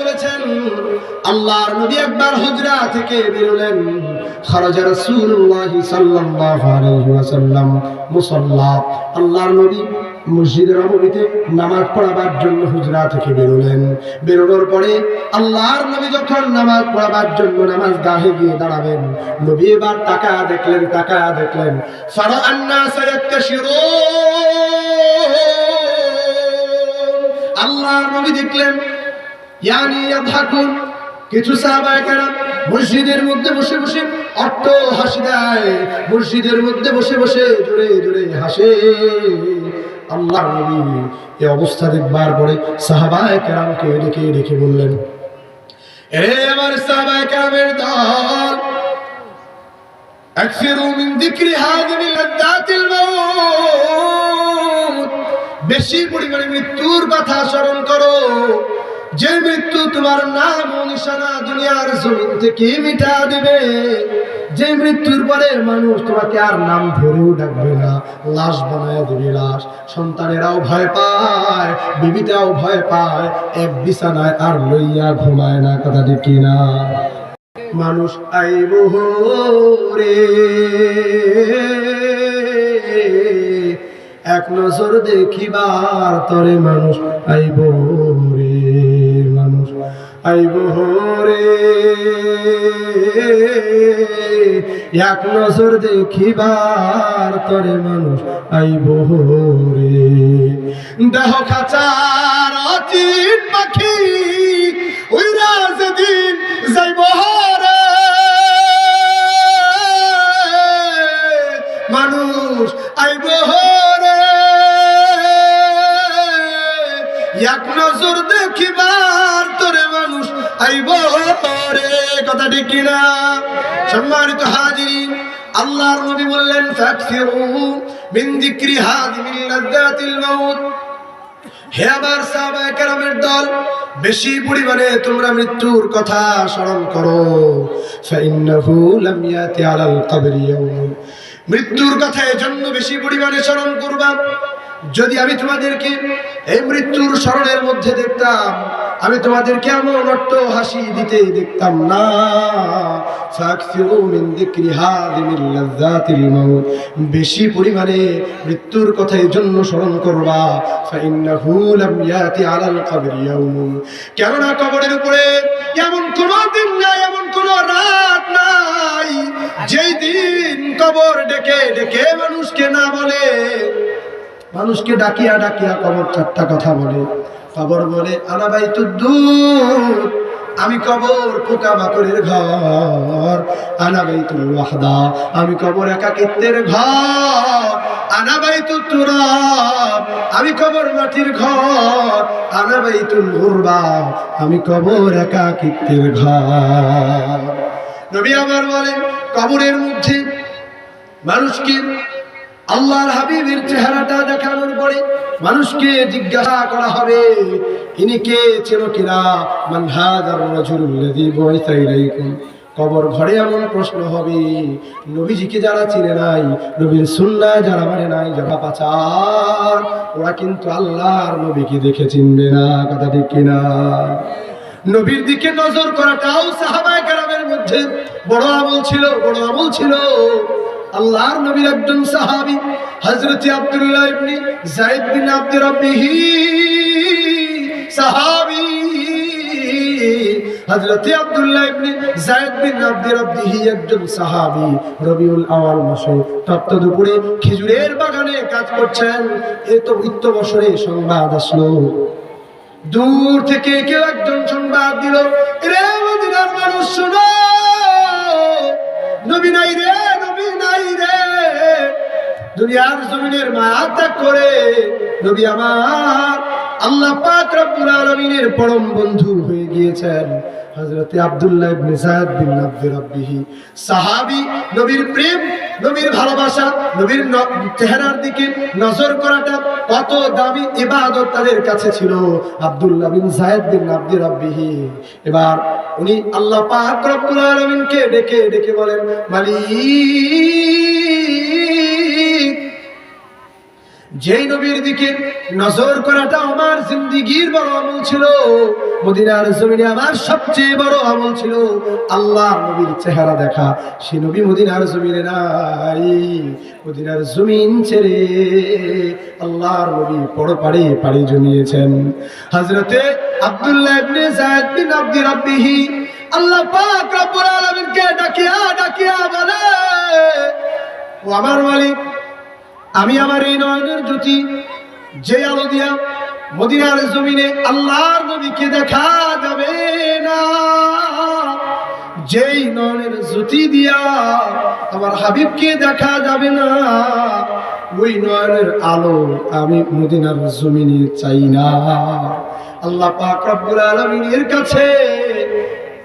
বলেছেন, আল্লাহর নবী একবার হুজরা থেকে বেরোলেন। খরজা রাসূলুল্লাহ সাল্লাল্লাহু আলাইহি ওয়াসাল্লাম মুসাল্লা। আল্লাহর নবী মসজিদের নববীতে নামাজ পড়াবার জন্য হুজরা থেকে বেরোলেন। বেরোনোর পরে আল্লাহর নবী যখন নামাজ পড়াবার জন্য নামাজ গাহে গিয়ে দাঁড়াবেন, নবী এবার তাকা দেখলেন তাকা দেখলেন, সারা আন্না আল্লাহর নবী দেখলেন ইয়ানি ইয়াদহাকুন কিছু সাহাবায়ে কেরাম মসজিদের মধ্যে বসে বসে অট্ট হাসি দেয় মসজিদের মধ্যে বসে বসে জোরে জোরে হাসে আল্লাহর নবী এই অবস্থা দেখবার পরে সাহাবায়ে কেরামকে ডেকে ডেকে বললেন এ আমার সাহাবায়ে কেরামের দল أكثروا من ذكر هذه لذات الموت বেশি পরিমাণে মৃত্যুর কথা স্মরণ করো যে মৃত্যু তোমার নাম ও নিশানা দুনিয়ার জমিন থেকে মিটা দিবে, যে মৃত্যুর পরে মানুষ তোমাকে আর নাম ধরেও ডাকবে না। লাশ বানায় দিবে লাশ। সন্তানেরাও ভয় পায়, বিবিটাও ভয় পায়, এক বিছানায় আর লইয়া ঘুমায় না, কথা দেখি না মানুষ আইব রে এক নজর দেখিবার তরে মানুষ আইব আইব এক নজর দেখিবার তরে মানুষ আইব রে দেহ খাচার অচিত পাখি উইরা যেদিন যাইব মানুষ আইব রে এক নজর দেখিবার আইব রে কথা ঠিক কিনা? সম্মানিত হাজির আল্লাহর নবী বললেন, ফাকসিরু মিন যিকরি হাযিমিল লাযাতিল মাউত। হে আবার সাহাবায়ে কেরামের দল, বেশি পরিমাণে তোমরা মৃত্যুর কথা স্মরণ করো। ফাইন্নাহু লাম ইয়াতি আলাল কবরি ইয়াউম। মৃত্যুর কথা এজন্য বেশি পরিমাণে স্মরণ করবা। যদি আমি তোমাদেরকে এই মৃত্যুর স্মরণের মধ্যে দেখতাম, আমি তোমাদেরকে এমন অট্ট হাসি দিতে দেখতাম না। বেশি পরিমাণে মৃত্যুর কথা এই জন্য স্মরণ করবা। কেননা কবরের উপরে এমন কোন দিন নাই, এমন কোন রাত নাই। যেই দিন কবর ডেকে ডেকে মানুষকে না বলে মানুষকে ডাকিয়া ডাকিয়া কবর চারটা কথা বলে। কবর বলে আনাবাই তুদ্দুর আমি কবর পোকা মাকড়ের ঘর। আনাবাই তুল ওয়াহদা আমি কবর একাকিত্বের ঘর। আনাবাই তুরাব আমি কবর মাটির ঘর। আনাবাই তুল আমি কবর একাকিত্বের ঘর। নবী আমার বলেন, কবরের মধ্যে মানুষকে আল্লাহর হাবিবের চেহারাটা দেখানোর পরে মানুষকে জিজ্ঞাসা করা হবে, ইনি কে চেনো কিনা? মান ইলাইকুম। কবর ঘরে এমন প্রশ্ন হবে, নবীজিকে যারা চিনে নাই, নবীর সুন্নাহ যারা মানে নাই, যারা পাচার, ওরা কিন্তু আল্লাহর নবীকে দেখে চিনবে না। কথা ঠিক কিনা? নবীর দিকে নজর করাটাও সাহাবায়ে কেরামের মধ্যে বড় আমল ছিল, বড় আমল ছিল। আল্লাহর নবীর একজন সাহাবী, হযরত আব্দুল্লাহ ইবনে বিন আব্দ রাব্বিহি। সাহাবী, হযরত আব্দুল্লাহ ইবনে যায়েদ বিন রাব্বিহি একজন সাহাবী, রবিউল আওয়াল মাসে তপ্ত দুপুরে খেজুরের বাগানে কাজ করছেন। এ তো বৃত্ত বছরে সংবাদ আসলো। দূর থেকে কেউ একজন সংবাদ দিল রে মদিনার মানুষ, শোনো। নবী নাই রে দুনিয়ার জমিনের মায়া ত্যাগ করে নবী আমার আল্লাহ পাক রব্বুল আলামিনের পরম বন্ধু হয়ে গিয়েছেন হযরতে আব্দুল্লাহ ইবনে সাদ বিন আব্দ রাব্বিহি। সাহাবী নবীর প্রেম, নবীর ভালোবাসা, নবীর চেহারার দিকে নজর করাটা কত দামি ইবাদত তাদের কাছে ছিল আব্দুল্লাহ বিন সায়েদ বিন আব্দ রাব্বিহি। এবার উনি আল্লাহ পাক রব্বুল আলামিনকে ডেকে ডেকে বলেন, মালিক যেই নবীর দিকে নজর করাটা আমার জিন্দিগির বড় আমল ছিল, মদিনার জমিনে আমার সবচেয়ে বড় আমল ছিল আল্লাহ নবীর চেহারা দেখা। সে নবী মদিনার জমিনে নাই, মদিনার জমিন ছেড়ে আল্লাহর নবী বড় পাড়ে, পাড়ি জমিয়েছেন। হযরতে আব্দুল্লাহ ইবনে যায়েদ বিন রাব্বিহি আল্লাহ পাক রব্বুল আলামিনকে ডাকিয়া ডাকিয়া বলে, ও আমার মালিক আমি আমার এই নয়নের জ্যোতি, যে আলো দিয়া মদিনার জমিনে আল্লাহর নবীকে দেখা যাবে না। যেই নয়নের জ্যোতি দিয়া আমার হাবিবকে দেখা যাবে না, ওই নয়নের আলো আমি মদিনার জমিনে চাই না। আল্লাহ পাক রব্বুল আলামিনের কাছে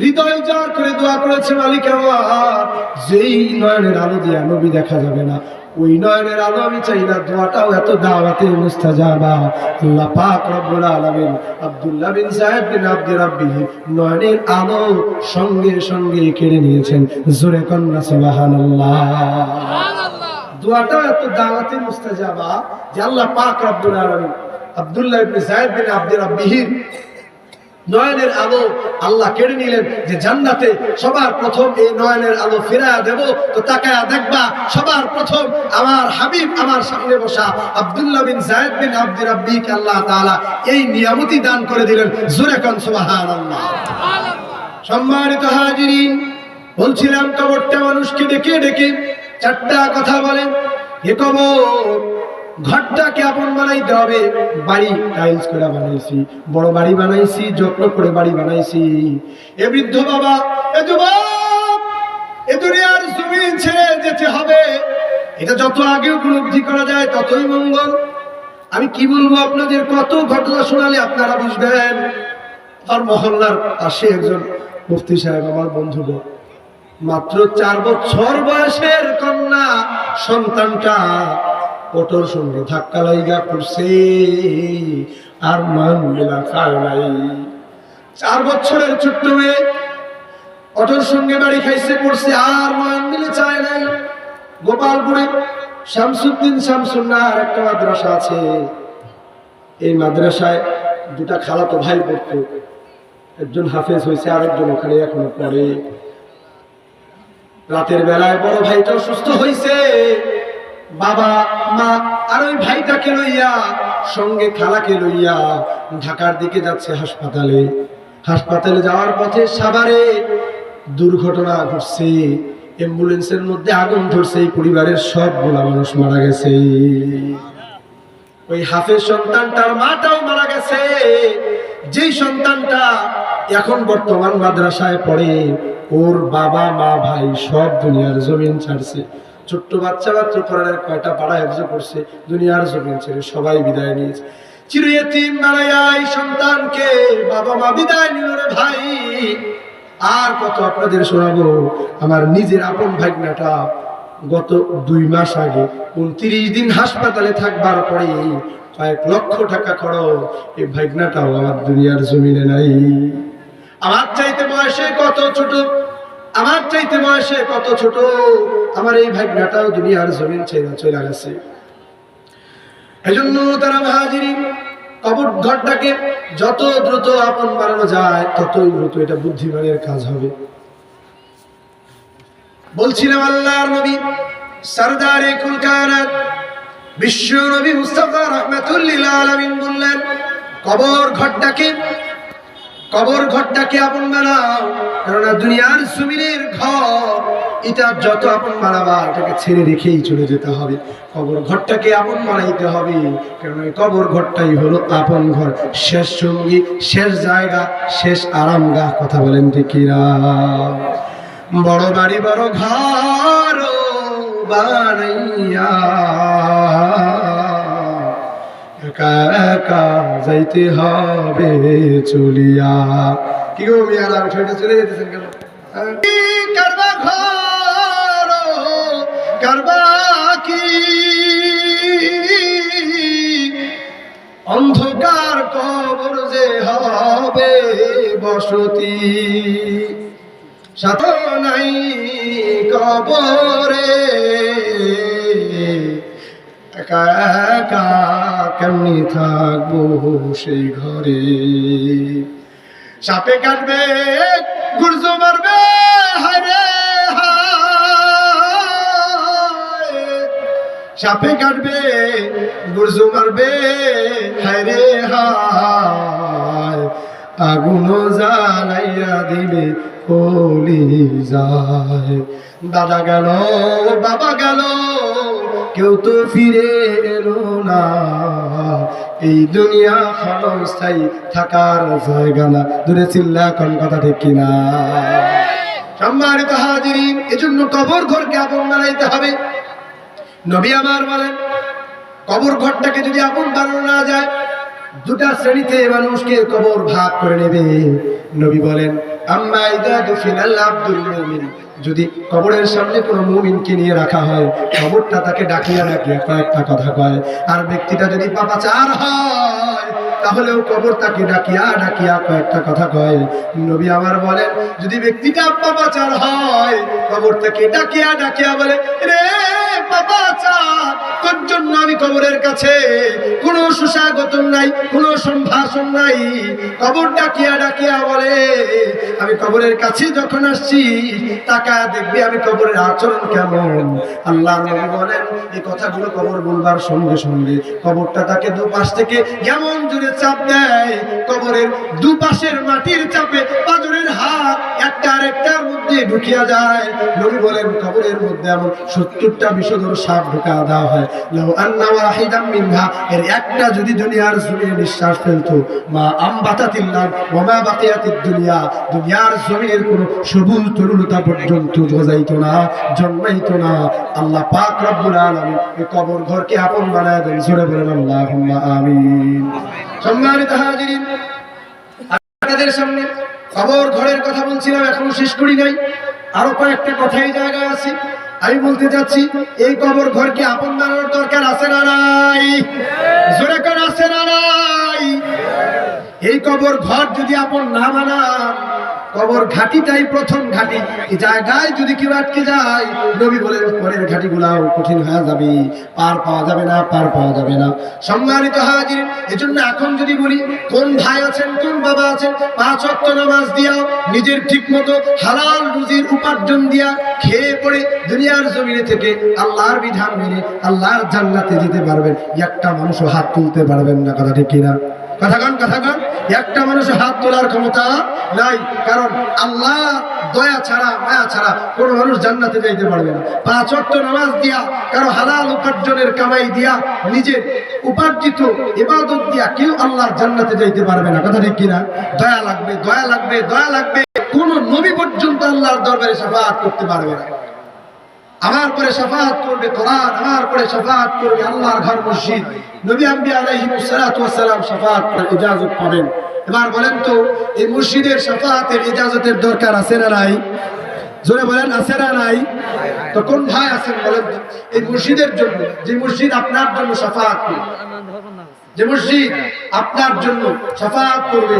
হৃদয় জার করে দোয়া করেছে মালিক আমার, যেই নয়নের আলো দিয়া নবী দেখা যাবে না। ওই নয়নের আলো আমি চাই না দোয়াটাও এত দাওয়াতে মুস্তাজাবা আল্লাহ পাক রব্বুল আলামিন আব্দুল্লাহ বিন সাহেব বিন আব্দুর রাব্বি নয়নের আলো সঙ্গে সঙ্গে কেড়ে নিয়েছেন। জোরে কন্যা সুবহানাল্লাহ। দোয়াটাও এত দাওয়াতে মুস্তাজাবা যে আল্লাহ পাক রব্বুল আলামিন আব্দুল্লাহ ইবনে সাহেব বিন আব্দুর রাব্বিহির নয়নের আলো আল্লাহ কেড়ে নিলেন যে জান্নাতে সবার প্রথম এই নয়নের আলো ফেরা দেব। তো তাকায়া দেখবা, সবার প্রথম আমার হাবিব আমার সামনে বসা আব্দুল্লাহ বিন জায়েদ বিন আব্দুর রাব্বিকে আল্লাহ তাআলা এই নিয়ামতি দান করে দিলেন। জোরে কোন সম্মানিত হাজিরিন, বলছিলাম কবরটা মানুষকে ডেকে ডেকে চারটা কথা বলেন। এ কবর ঘরটাকে আপন বানাইতে হবে। বাড়ি টাইলস করে বানাইছি, বড় বাড়ি বানাইছি, যত্ন করে বাড়ি বানাইছি। এ বৃদ্ধ বাবা, এ এ দুনিয়ার জমি ছেড়ে যেতে হবে। এটা যত আগে উপলব্ধি করা যায়, ততই মঙ্গল। আমি কি বলব আপনাদের, কত ঘটনা শোনালে আপনারা বুঝবেন। আর মহল্লার পাশে একজন মুফতি সাহেব, আমার বন্ধু। মাত্র চার বছর বয়সের কন্যা, সন্তানটা অটোর সঙ্গে ধাক্কা লাইগা করছে আর মান মেলা খায় নাই। চার বছরের ছোট্ট মেয়ে, অটোর সঙ্গে বাড়ি খাইছে, পড়ছে, আর মান মিলে চায় নাই। গোপালপুরে শামসুদ্দিন শামসুন্নার একটা মাদ্রাসা আছে। এই মাদ্রাসায় দুটা খালাতো ভাই পড়তো। একজন হাফেজ হয়েছে, আরেকজন ওখানে এখনও পড়ে। রাতের বেলায় বড় ভাইটা সুস্থ হয়েছে বাবা, মা, আর ওই ভাইটাকে লইয়া, সঙ্গে খালাকে লইয়া ঢাকার দিকে যাচ্ছে হাসপাতালে। হাসপাতালে যাওয়ার পথে সাভারে দুর্ঘটনা ঘটছে। অ্যাম্বুলেন্সের মধ্যে আগুন ধরছে, এই পরিবারের সবগুলা মানুষ মারা গেছে। ওই হাফের সন্তানটার মাটাও মারা গেছে। যেই সন্তানটা এখন বর্তমান মাদ্রাসায় পড়ে, ওর বাবা, মা, ভাই সব দুনিয়ার জমিন ছাড়ছে। ছোট্ট বাচ্চা বাচ্চা কোরআনের কয়টা পাড়া হেফজ করছে দুনিয়ার জমিন ছেড়ে সবাই বিদায় নিয়েছে। চিরয়েতিম এই সন্তানকে বাবা মা বিদায় নিল রে ভাই। আর কত আপনাদের শোনাবো, আমার নিজের আপন ভাগনাটা গত দুই মাস আগে উনত্রিশ দিন হাসপাতালে থাকবার পরে কয়েক লক্ষ টাকা খরচ এই ভাগনাটাও আমার দুনিয়ার জমিনে নাই। আমার চাইতে বয়সে কত ছোট আমার চাইতে বয়সে কত ছোট, আমার এই ভাগনাটাও দুনিয়ার জমিন চলে গেছে। এজন্য তারা মহাজিরি কবর ঘরটাকে যত দ্রুত আপন বানানো যায়, ততই দ্রুত এটা বুদ্ধিমানের কাজ হবে। বলছিলাম আল্লাহর নবী সরদারে কুল কায়নাত বিশ্ব নবী মুস্তাফা রহমাতুল্লিল আলামিন বললেন, কবর ঘরটাকে কবর ঘরটাকে আপন বানাও। কেননা দুনিয়ার জমিনের ঘর, এটা যত আপন বানাবা, এটাকে ছেড়ে রেখেই চলে যেতে হবে। কবর ঘরটাকে আপন বানাইতে হবে। কেননা কবর ঘরটাই হলো আপন ঘর। শেষ সঙ্গী, শেষ জায়গা, শেষ আরামগাহ, কথা বলেন ঠিক কিনা? বড় বাড়ি, বড় ঘর বানাইয়া একা একা যাইতে হবে চলিয়া। কি গো মিয়ারা ছয়টা চলে যেতেছেন কেন? হ্যাঁ? কি অন্ধকার কবর যে হবে বসতি। সাথ নাই কবরে। একা একা কেমনি থাকব সেই ঘরে? সাপে কাটবে, গুর্জ মারবে, হায় রে সাপে কাটবে, গুর্জু মারবে, হায় রে, হায়। আগুন জ্বালাইয়া দিবে, কলি যায়। দাদা গেল, বাবা গেল কেউ তো ফিরে এলো না। এই দুনিয়া ক্ষণস্থায়ী থাকার জায়গা না। দূরে চিল্লা, কোন কথা ঠিক কিনা? সম্মানিত হাজিরিন, এজন্য কবর ঘরকে আপন বানাইতে হবে। নবী আমার বলেন, কবর ঘরটাকে যদি আপন বানানো না যায়, দুটা শ্রেণীতে মানুষকে কবর ভাগ করে নেবে। নবী বলেন যদি কবরের সামনে কোনো মুমিনকে নিয়ে রাখা হয়, কবরটা তাকে ডাকিয়া ডাকিয়া কয়েকটা কথা কয়। আর ব্যক্তিটা যদি পাপাচার হয় তাহলেও কবর তাকে ডাকিয়া ডাকিয়া কয়েকটা কথা কয়। নবী আমার বলেন, যদি ব্যক্তিটা পাপাচার হয়, কবর তাকে ডাকিয়া ডাকিয়া বলে রে জন্য আমি কবরের কাছে কোনো সুস্বাগত নাই, কোনো সম্ভাষণ নাই। কবর ডাকিয়া ডাকিয়া বলে, আমি কবরের কাছে যখন আসছি টাকা দেখবি আমি কবরের আচরণ কেমন। আল্লাহ বলেন, এই কথাগুলো কবর বলবার সঙ্গে সঙ্গে কবরটা তাকে দুপাশ থেকে এমন জোরে চাপ দেয়, কবরের দুপাশের মাটির চাপে পাজরের হাত মধ্যে ঢুকিয়া যায়। নবী বলেন, কবরের মধ্যে এমন সত্তরটা সাপ ঢুকা দেওয়া হয়। এর একটা যদি দুনিয়ার জমিনে নিঃশ্বাস মা দুনিয়া, দুনিয়ার জমিনের কোনো সবুজ তরুলতা পর্যন্ত গজাইতো না, জন্মাইতো না। আল্লাহ পাক রব্বুল আলামিন এই কবর ঘরকে আপন বানায় দেন। জোরে বলেন, আল্লাহুম্মা আমিন। সম্মানিত হাজিরিন, আপনাদের সামনে খবর ঘরের কথা বলছিলাম, এখনও শেষ করি নাই। আরও কয়েকটা কথা এই জায়গায় আছে। আমি বলতে চাচ্ছি, এই কবর ঘরকে আপন বানানোর দরকার আছে না নাই? আছে না নাই? এই কবর ঘর যদি আপন না বানান কবর ঘাটিটাই প্রথম ঘাটি। জায়গায় যদি কেউ আটকে যায়, নবী বলেন, পরের ঘাটিগুলাও কঠিন হয়ে যাবে। পার পাওয়া যাবে না, পার পাওয়া যাবে না। সম্মানিত হাজির, এজন্য এখন যদি বলি, কোন ভাই আছেন, কোন বাবা আছেন, পাঁচ অক্ট নামাজ দিয়া নিজের ঠিক মতো হালাল রুজির উপার্জন দিয়া খেয়ে পড়ে দুনিয়ার জমিনে থেকে আল্লাহর বিধান মেনে আল্লাহর জান্নাতে যেতে পারবেন। একটা মানুষও হাত তুলতে পারবেন না, কথা ঠিক কিনা? কথা কন কথা কন। একটা মানুষের হাত তোলার ক্ষমতা নাই। কারণ আল্লাহ দয়া ছাড়া, মায়া ছাড়া কোনো মানুষ জান্নাতে যাইতে পারবে না। পাঁচ অক্ট নামাজ দিয়া, কারও হালাল উপার্জনের কামাই দিয়া, নিজের উপার্জিত ইবাদত দিয়া কেউ আল্লাহর জান্নাতে যাইতে পারবে না। কথা ঠিক কিনা? দয়া লাগবে দয়া লাগবে দয়া লাগবে। কোন নবী পর্যন্ত আল্লাহর দরবারে সাফাত করতে পারবে না। আমার পরে সাফাত করবে কোরআন, আমার পরে সাফাত করবে আল্লাহর ঘর মসজিদ। নবী আম্বি আলাইহিস সালাতু সাফাত করে ইজাজত পাবেন। এবার বলেন তো, এই মসজিদের সাফাতের ইজাজতের দরকার আছে না নাই? জোরে বলেন, আছে না নাই? তো কোন ভাই আছেন বলেন এই মসজিদের জন্য, যে মসজিদ আপনার জন্য সাফাত করবে। যে মসজিদ আপনার জন্য সাফাত করবে।